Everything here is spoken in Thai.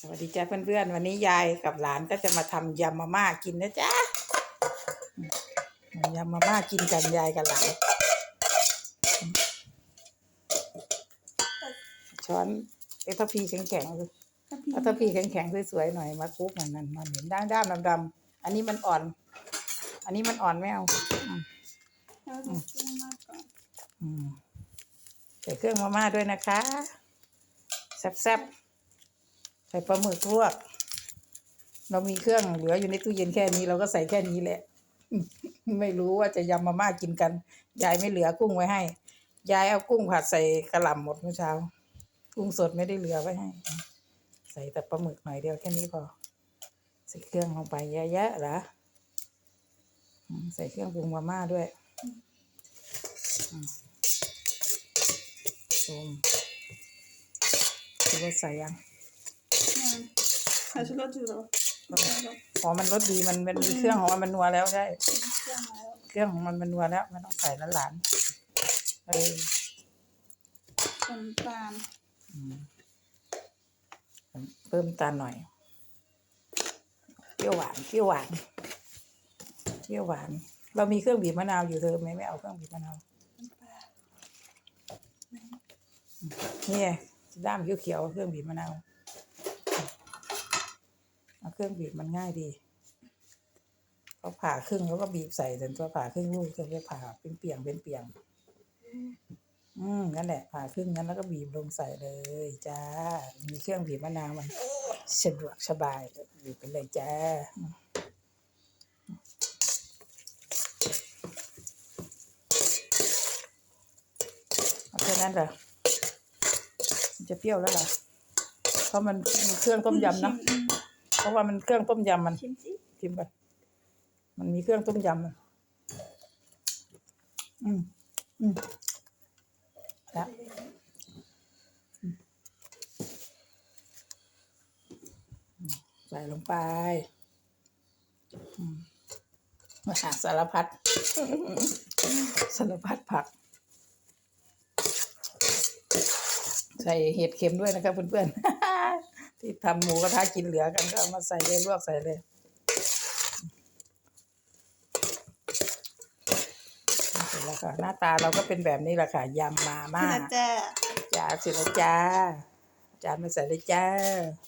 สวัสดีจ้าเพื่อนๆ วันนี้ยายกับหลานก็จะมาทำยำมาม่ากินนะจ๊ะยำมาม่ากินกันยายกับหลาน ช้อนเอทพีแข็งๆเลยเอาทพีแข็งๆสวยๆหน่อยมาคลุกมันนั่นมันเห็นด้านด้านดำๆอันนี้มันอ่อน อันนี้มันอ่อนไม่เอาใส่เครื่องมาม่าด้วยนะคะแซ่บๆ ส่ปลาหมึกลวก เรามีเครื่องเหลืออยู่ในตู้เย็นแค่นี้เราก็ใส่แค่นี้แหละ ไม่รู้ว่าจะยำมาม่ากินกัน ยายไม่เหลือกุ้งไว้ให้ ยายเอากุ้งผัดใส่กระหล่ำหมดเมื่อเช้า กุ้งสดไม่ได้เหลือไว้ให้ ใส่แต่ปลาหมึกหน่อยเดียวแค่นี้พอ ใส่เครื่องลงไปเยอะๆหรอใส่เครื่องปรุงมาม่าด้วยชมคิดว่าใส่ยัง ใส่ชุดรสจืดเหรอใส่รสหอมมันรสดีมันมันมีเครื่องของมันมันนัวแล้วใช่เครื่องแล้วเครื่องของมันมันนัวแล้วไม่ต้องใส่แล้วหลานเออน้ำตาลเพิ่มตาลหน่อยเปรี้ยวหวานเปรี้ยวหวานเปรี้ยวหวาน เรามีเครื่องบีบมะนาวอยู่เธอไหมไม่เอาเครื่องบีบมะนาวนี่ไงด้ามเขียวๆเครื่องบีบมะนาว เครื่องบีบมันง่ายดีเขาผ่าครึ่งแล้วก็บีบใส่แต่ตัวผ่าครึ่งลูกเธอจะผ่าเป็นเปียงเป็นเปียง อืมนั่นแหละผ่าครึ่งนั้นแล้วก็บีบลงใส่เลยจ้า มีเครื่องบีบมะนาวมันสะดวกสบายบีบไปเลยจ้าเอาแค่นั้นเหรอจะเปรี้ยวแล้วเหรอเพราะมันมีเครื่องต้มยำเนอะ เพราะว่ามันเครื่องต้มยำมันชิมสิชิมก่อนมันมีเครื่องต้มยำมันอืมอืมแล้วอืมใส่ลงไปมมาหาสารพัดสารพัดผัก ใส่เห็ดเข็มด้วยนะครับเพื่อนๆ ที่ทำหมูกระทะกินเหลือกันก็เอามาใส่เลยลวกใส่เลยเสร็จแล้วค่ะหน้าตาเราก็เป็นแบบนี้แหละค่ะยำมาม่าที่ละจ้าจ้าเสร็จแล้วจ้าจานมาใส่เลยจ้า